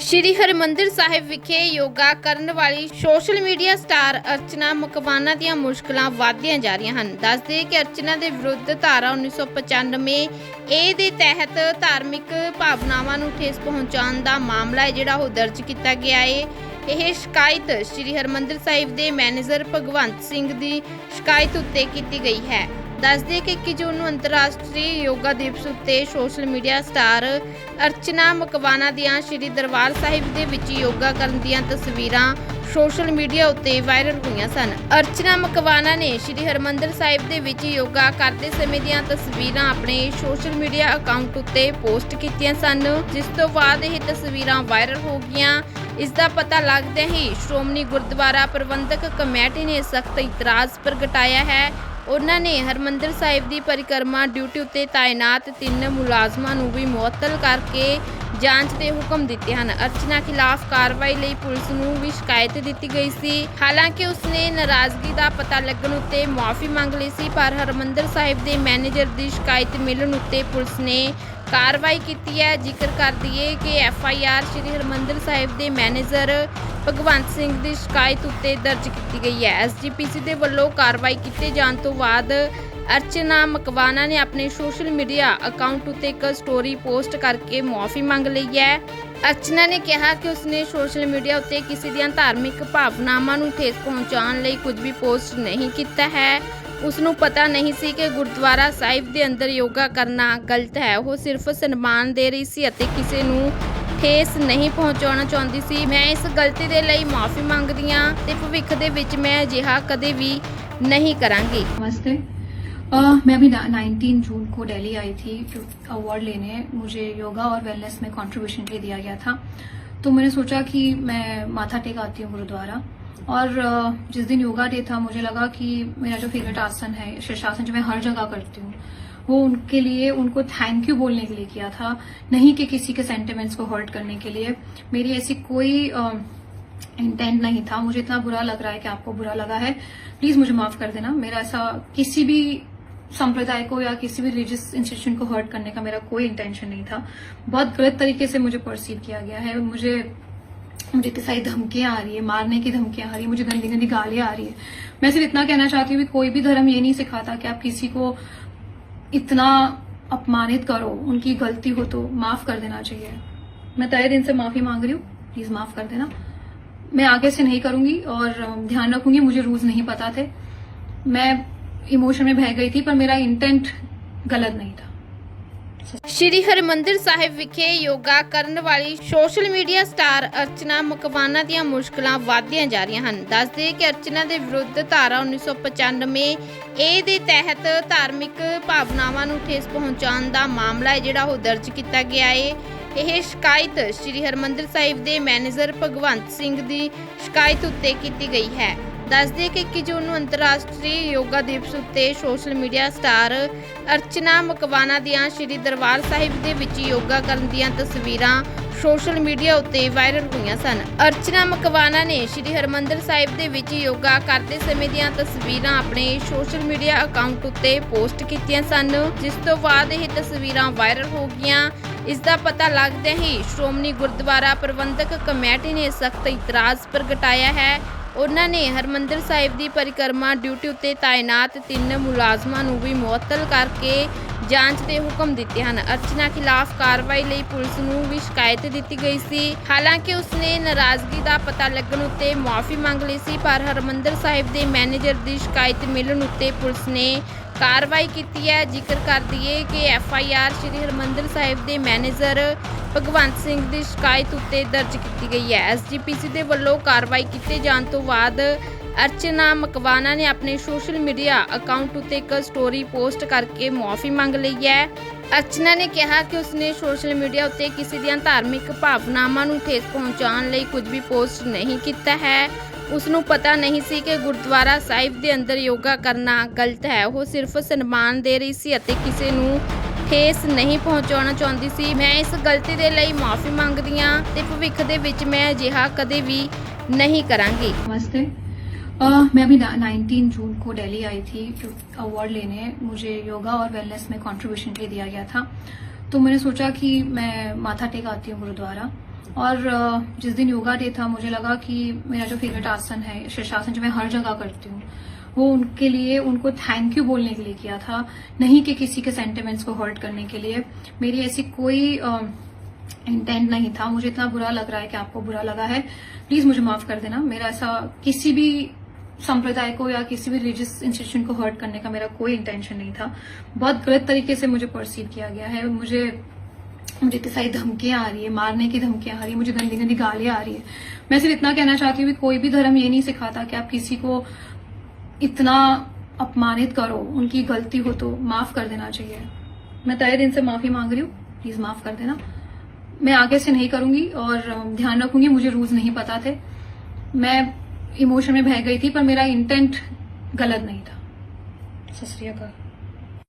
ਸ਼੍ਰੀ ਹਰਿਮੰਦਰ ਸਾਹਿਬ ਵਿਖੇ ਯੋਗਾ ਕਰਨ ਵਾਲੀ social media star Archana Makwana ਦੀਆਂ ਮੁਸ਼ਕਲਾਂ ਵਧਦੀਆਂ ਜਾ ਰਹੀਆਂ ਹਨ। ਦੱਸਦੇ ਕਿ ਅਰਚਨਾ ਦੇ ਵਿਰੁੱਧ ਧਾਰਾ 1995 ਏ ਦੇ ਤਹਿਤ ਧਾਰਮਿਕ ਭਾਵਨਾਵਾਂ ਨੂੰ ਠੇਸ ਪਹੁੰਚਾਉਣ ਦਾ ਮਾਮਲਾ ਹੈ, ਜਿਹੜਾ ਉਹ ਦਰਜ ਕੀਤਾ ਗਿਆ ਹੈ ਇਹ ਸ਼ਿਕਾਇਤ ਸ਼੍ਰੀ ਹਰਿਮੰਦਰ ਸਾਹਿਬ ਦੇ ਮੈਨੇਜਰ ਭਗਵੰਤ ਸਿੰਘ ਦੀ ਸ਼ਿਕਾਇਤ ਉੱਤੇ ਕੀਤੀ ਗਈ ਹੈ। ਦੱਸਦੇ ਕਿ 21 ਜੂਨ ਨੂੰ ਅੰਤਰਰਾਸ਼ਟਰੀ ਯੋਗਾ ਦਿਵਸ ਉੱਤੇ social media star Archana Makwana ਦੀਆਂ ਸ਼੍ਰੀ ਦਰਬਾਰ ਸਾਹਿਬ ਦੇ ਵਿੱਚ ਯੋਗਾ ਕਰਨ ਦੀਆਂ ਤਸਵੀਰਾਂ ਸੋਸ਼ਲ ਮੀਡੀਆ ਉੱਤੇ ਵਾਇਰਲ ਹੋਈਆਂ ਸਨ। ਅਰਚਨਾ ਮਕਵਾਨਾ ਨੇ ਸ਼੍ਰੀ ਹਰਮੰਦਰ ਸਾਹਿਬ ਦੇ ਵਿੱਚ ਯੋਗਾ ਕਰਦੇ ਸਮੇਂ ਦੀਆਂ ਤਸਵੀਰਾਂ ਆਪਣੇ ਸੋਸ਼ਲ ਮੀਡੀਆ ਅਕਾਊਂਟ ਉੱਤੇ ਪੋਸਟ ਕੀਤੀਆਂ ਸਨ, ਜਿਸ ਤੋਂ ਬਾਅਦ ਇਹ ਤਸਵੀਰਾਂ ਵਾਇਰਲ ਹੋ ਗਈਆਂ। ਇਸ ਦਾ ਪਤਾ ਲੱਗਦਿਆਂ ਹੀ ਸ਼੍ਰੋਮਣੀ ਗੁਰਦੁਆਰਾ ਪ੍ਰਬੰਧਕ ਕਮੇਟੀ ਨੇ ਸਖਤ ਇਤਰਾਜ਼ ਪ੍ਰਗਟਾਇਆ ਹੈ ਉਹਨਾਂ ਨੇ ਹਰਮੰਦਰ ਸਾਹਿਬ ਦੀ ਪਰਿਕਰਮਾ, ਡਿਊਟੀ ਉੱਤੇ ਤਾਇਨਾਤ ਤਿੰਨ ਮੁਲਾਜ਼ਮਾਂ ਨੂੰ ਵੀ ਮੁਅੱਤਲ ਕਰਕੇ ਜਾਂਚ ਦੇ ਹੁਕਮ ਦਿੱਤੇ ਹਨ। ਅਰਚਨਾ ਖਿਲਾਫ ਕਾਰਵਾਈ ਲਈ ਪੁਲਿਸ ਨੂੰ ਵੀ ਸ਼ਿਕਾਇਤ ਦਿੱਤੀ ਗਈ ਸੀ। ਹਾਲਾਂਕਿ ਉਸਨੇ ਨਾਰਾਜ਼ਗੀ ਦਾ ਪਤਾ ਲੱਗਣ ਉੱਤੇ ਮੁਆਫੀ ਮੰਗ ਲਈ ਸੀ, ਪਰ ਹਰਮੰਦਰ ਸਾਹਿਬ ਦੇ ਮੈਨੇਜਰ ਦੀ ਸ਼ਿਕਾਇਤ ਮਿਲਣ ਉੱਤੇ ਪੁਲਿਸ ਨੇ ਕਾਰਵਾਈ ਕੀਤੀ ਹੈ। ਜ਼ਿਕਰ ਕਰ ਦਈਏ ਕਿ F I R Shri Harmandar Sahib ਦੇ ਮੈਨੇਜਰ ਭਗਵੰਤ ਸਿੰਘ ਦੀ ਸ਼ਿਕਾਇਤ ਉੱਤੇ ਦਰਜ ਕੀਤੀ ਗਈ ਹੈ। ਐਸਜੀਪੀਸੀ ਦੇ ਵੱਲੋਂ ਕਾਰਵਾਈ ਕੀਤੇ ਜਾਣ ਤੋਂ ਬਾਅਦ ਅਰਚਨਾ ਮਕਵਾਨਾ ਨੇ ਆਪਣੇ ਸੋਸ਼ਲ ਮੀਡੀਆ ਅਕਾਊਂਟ ਉੱਤੇ ਇੱਕ ਸਟੋਰੀ ਪੋਸਟ ਕਰਕੇ ਮੁਆਫੀ ਮੰਗ ਲਈ ਹੈ। ਅਰਚਨਾ ਨੇ ਕਿਹਾ ਕਿ ਉਸਨੇ ਸੋਸ਼ਲ ਮੀਡੀਆ ਉੱਤੇ ਕਿਸੇ ਦੀਆਂ ਧਾਰਮਿਕ ਭਾਵਨਾਵਾਂ ਨੂੰ ਠੇਸ ਪਹੁੰਚਾਉਣ ਲਈ ਕੁਝ ਵੀ ਪੋਸਟ ਨਹੀਂ ਕੀਤਾ ਹੈ। ਉਸ ਨੂੰ ਪਤਾ ਨਹੀਂ ਸੀ ਕਿ ਗੁਰਦੁਆਰਾ ਸਾਹਿਬ ਦੇ ਅੰਦਰ ਯੋਗਾ ਕਰਨਾ ਗਲਤ ਹੈ ਉਹ ਸਿਰਫ ਸਨਮਾਨ ਦੇ ਰਹੀ ਸੀ ਅਤੇ ਕਿਸੇ ਨੂੰ ਠੇਸ ਨਹੀਂ ਪਹੁੰਚਾਉਣਾ ਚਾਹੁੰਦੀ ਸੀ ਮੈਂ ਇਸ ਗਲਤੀ ਦੇ ਲਈ ਮਾਫੀ ਮੰਗਦੀ ਹਾਂ ਤੇ ਭਵਿੱਖ ਦੇ ਵਿੱਚ ਮੈਂ ਅਜਿਹਾ ਕਦੇ ਵੀ ਨਹੀਂ ਕਰਾਂਗੀ नमस्ते अ, मैं अभी नाइनटीन जून को दिल्ली आई थी अवार्ड लेने मुझे योगा और वेलनेस में कंट्रीब्यूशन के लिए दिया गया था तो मैंने सोचा कि मैं माथा टेक आती हूँ गुरुद्वारा और जिस दिन योगा डे था, मुझे लगा कि मेरा जो फेवरेट आसन है शीर्षासन जो मैं हर जगह करती हूँ, वो उनके लिए, उनको थैंक यू बोलने के लिए किया था, नहीं कि किसी के सेंटिमेंट्स को हर्ट करने के लिए। मेरी ऐसी कोई इंटेंट नहीं था। मुझे इतना बुरा लग रहा है कि आपको बुरा लगा है। प्लीज़ मुझे माफ़ कर देना। मेरा ऐसा किसी भी संप्रदाय को या किसी भी रिलीजियस इंस्टीट्यूशन को हर्ट करने का मेरा कोई इंटेंशन नहीं था। बहुत गलत तरीके से मुझे परसीव किया गया है। मुझे मुझे इतनी सारी धमकियाँ आ रही है, मारने की धमकियाँ आ रही है, मुझे गंदी गंदी गालियाँ आ रही है। मैं सिर्फ़ इतना कहना चाहती हूँ कि कोई भी धर्म ये नहीं सिखाता कि आप किसी को इतना अपमानित करो, उनकी गलती हो तो माफ़ कर देना चाहिए। मैं तय दिन से माफ़ी मांग रही हूँ प्लीज़ माफ़ कर देना। मैं आगे से नहीं करूँगी और ध्यान रखूँगी, मुझे रूल्स नहीं पता थे। मैं इमोशन में बह गई थी, पर मेरा इंटेंट गलत नहीं था। ਸ਼੍ਰੀ ਹਰਿਮੰਦਰ ਸਾਹਿਬ ਵਿਖੇ ਯੋਗਾ ਕਰਨ ਵਾਲੀ social media star Archana Makwana ਦੀਆਂ ਮੁਸ਼ਕਲਾਂ ਵਧਦੀਆਂ ਜਾ ਰਹੀਆਂ ਹਨ। ਦੱਸਦੇ ਕਿ ਅਰਚਨਾ ਦੇ ਵਿਰੁੱਧ ਧਾਰਾ 1995 ਏ ਦੇ ਤਹਿਤ ਧਾਰਮਿਕ ਭਾਵਨਾਵਾਂ ਨੂੰ ਠੇਸ ਪਹੁੰਚਾਉਣ ਦਾ ਮਾਮਲਾ ਹੈ, ਜਿਹੜਾ ਉਹ ਦਰਜ ਕੀਤਾ ਗਿਆ ਹੈ ਇਹ ਸ਼ਿਕਾਇਤ ਸ਼੍ਰੀ ਹਰਿਮੰਦਰ ਸਾਹਿਬ ਦੇ ਮੈਨੇਜਰ ਭਗਵੰਤ ਸਿੰਘ ਦੀ ਸ਼ਿਕਾਇਤ ਉੱਤੇ ਕੀਤੀ ਗਈ ਹੈ। ਦੱਸਦੇ ਕਿ 21 ਜੂਨ ਨੂੰ ਅੰਤਰਰਾਸ਼ਟਰੀ ਯੋਗਾ ਦਿਵਸ ਉੱਤੇ social media star Archana Makwana ਦੀਆਂ ਸ਼੍ਰੀ ਦਰਬਾਰ ਸਾਹਿਬ ਦੇ ਵਿੱਚ ਯੋਗਾ ਕਰਨ ਦੀਆਂ ਤਸਵੀਰਾਂ ਸੋਸ਼ਲ ਮੀਡੀਆ ਉੱਤੇ ਵਾਇਰਲ ਹੋਈਆਂ ਸਨ। ਅਰਚਨਾ ਮਕਵਾਨਾ ਨੇ ਸ਼੍ਰੀ ਹਰਮੰਦਰ ਸਾਹਿਬ ਦੇ ਵਿੱਚ ਯੋਗਾ ਕਰਦੇ ਸਮੇਂ ਦੀਆਂ ਤਸਵੀਰਾਂ ਆਪਣੇ ਸੋਸ਼ਲ ਮੀਡੀਆ ਅਕਾਊਂਟ ਉੱਤੇ ਪੋਸਟ ਕੀਤੀਆਂ ਸਨ, ਜਿਸ ਤੋਂ ਬਾਅਦ ਇਹ ਤਸਵੀਰਾਂ ਵਾਇਰਲ ਹੋ ਗਈਆਂ। ਇਸ ਦਾ ਪਤਾ ਲੱਗਦਿਆਂ ਹੀ ਸ਼੍ਰੋਮਣੀ ਗੁਰਦੁਆਰਾ ਪ੍ਰਬੰਧਕ ਕਮੇਟੀ ਨੇ ਸਖਤ ਇਤਰਾਜ਼ ਪ੍ਰਗਟਾਇਆ ਹੈ। ਉਹਨਾਂ ਨੇ ਹਰਮੰਦਰ ਸਾਹਿਬ ਦੀ ਪਰਿਕਰਮਾ, ਡਿਊਟੀ ਉੱਤੇ ਤਾਇਨਾਤ ਤਿੰਨ ਮੁਲਾਜ਼ਮਾਂ ਨੂੰ ਵੀ ਮੁਅੱਤਲ ਕਰਕੇ ਜਾਂਚ ਦੇ ਹੁਕਮ ਦਿੱਤੇ ਹਨ। ਅਰਚਨਾ ਖਿਲਾਫ ਕਾਰਵਾਈ ਲਈ ਪੁਲਿਸ ਨੂੰ ਵੀ ਸ਼ਿਕਾਇਤ ਦਿੱਤੀ ਗਈ ਸੀ। ਹਾਲਾਂਕਿ ਉਸਨੇ ਨਾਰਾਜ਼ਗੀ ਦਾ ਪਤਾ ਲੱਗਣ ਉੱਤੇ ਮੁਆਫੀ ਮੰਗ ਲਈ ਸੀ, ਪਰ ਹਰਮੰਦਰ ਸਾਹਿਬ ਦੇ ਮੈਨੇਜਰ ਦੀ ਸ਼ਿਕਾਇਤ ਮਿਲਣ ਉੱਤੇ ਪੁਲਿਸ ਨੇ ਕਾਰਵਾਈ ਕੀਤੀ ਹੈ। ਜ਼ਿਕਰ ਕਰ ਦਈਏ ਕਿ F I R Shri Harmandar Sahib ਦੇ ਮੈਨੇਜਰ ਭਗਵੰਤ ਸਿੰਘ ਦੀ ਸ਼ਿਕਾਇਤ ਉੱਤੇ ਦਰਜ ਕੀਤੀ ਗਈ ਹੈ। ਐੱਸ ਜੀ ਪੀ ਸੀ ਦੇ ਵੱਲੋਂ ਕਾਰਵਾਈ ਕੀਤੇ ਜਾਣ ਤੋਂ ਬਾਅਦ ਅਰਚਨਾ ਮਕਵਾਨਾ ਨੇ ਆਪਣੇ ਸੋਸ਼ਲ ਮੀਡੀਆ ਅਕਾਊਂਟ ਉੱਤੇ ਇੱਕ ਸਟੋਰੀ ਪੋਸਟ ਕਰਕੇ ਮੁਆਫੀ ਮੰਗ ਲਈ ਹੈ। ਅਰਚਨਾ ਨੇ ਕਿਹਾ ਕਿ ਉਸਨੇ ਸੋਸ਼ਲ ਮੀਡੀਆ ਉੱਤੇ ਕਿਸੇ ਦੀਆਂ ਧਾਰਮਿਕ ਭਾਵਨਾਵਾਂ ਨੂੰ ਠੇਸ ਪਹੁੰਚਾਉਣ ਲਈ ਕੁਝ ਵੀ ਪੋਸਟ ਨਹੀਂ ਕੀਤਾ ਹੈ। ਉਸ ਨੂੰ ਪਤਾ ਨਹੀਂ ਸੀ ਕਿ ਗੁਰਦੁਆਰਾ ਸਾਹਿਬ ਦੇ ਅੰਦਰ ਯੋਗਾ ਕਰਨਾ ਗਲਤ ਹੈ। ਉਹ ਸਿਰਫ ਸਨਮਾਨ ਦੇ ਰਹੀ ਸੀ ਅਤੇ ਕਿਸੇ ਨੂੰ ਠੇਸ ਨਹੀਂ ਪਹੁੰਚਾਉਣਾ ਚਾਹੁੰਦੀ ਸੀ। ਮੈਂ ਇਸ ਗਲਤੀ ਦੇ ਲਈ ਮਾਫੀ ਮੰਗਦੀ ਹਾਂ ਤੇ ਭਵਿੱਖ ਦੇ ਵਿੱਚ ਮੈਂ ਅਜਿਹਾ ਕਦੇ ਵੀ ਨਹੀਂ ਕਰਾਂਗੀ। ਨਮਸਤੇ। अ, मैं अभी नाइनटीन जून को दिल्ली आई थी अवार्ड लेने। मुझे योगा और वेलनेस में कंट्रीब्यूशन के लिए दिया गया था। तो मैंने सोचा कि मैं माथा टेक आती हूँ गुरुद्वारा। और जिस दिन योगा डे था मुझे लगा कि मेरा जो फेवरेट आसन है शीर्षासन जो मैं हर जगह करती हूँ वो उनके लिए उनको थैंक यू बोलने के लिए किया था। नहीं कि किसी के सेंटिमेंट्स को हर्ट करने के लिए। मेरी ऐसी कोई इंटेंट नहीं था। मुझे इतना बुरा लग रहा है कि आपको बुरा लगा है। प्लीज़ मुझे माफ़ कर देना। मेरा ऐसा किसी भी संप्रदाय को या किसी भी रिलीजियस इंस्टीट्यूशन को हर्ट करने का मेरा कोई इंटेंशन नहीं था। बहुत गलत तरीके से मुझे परसीव किया गया है। मुझे मुझे इतनी सारी धमकियाँ आ रही है, मारने की धमकियाँ आ रही है, मुझे गंदी गंदी गालियाँ आ रही है। मैं सिर्फ़ इतना कहना चाहती हूँ कि कोई भी धर्म ये नहीं सिखाता कि आप किसी को इतना अपमानित करो, उनकी गलती हो तो माफ़ कर देना चाहिए। मैं तय दिन से माफ़ी मांग रही हूँ प्लीज़ माफ़ कर देना। मैं आगे से नहीं करूँगी और ध्यान रखूँगी, मुझे रूल्स नहीं पता थे। मैं इमोशन में बह गई थी पर मेरा इंटेंट गलत नहीं था सत श्री अकाल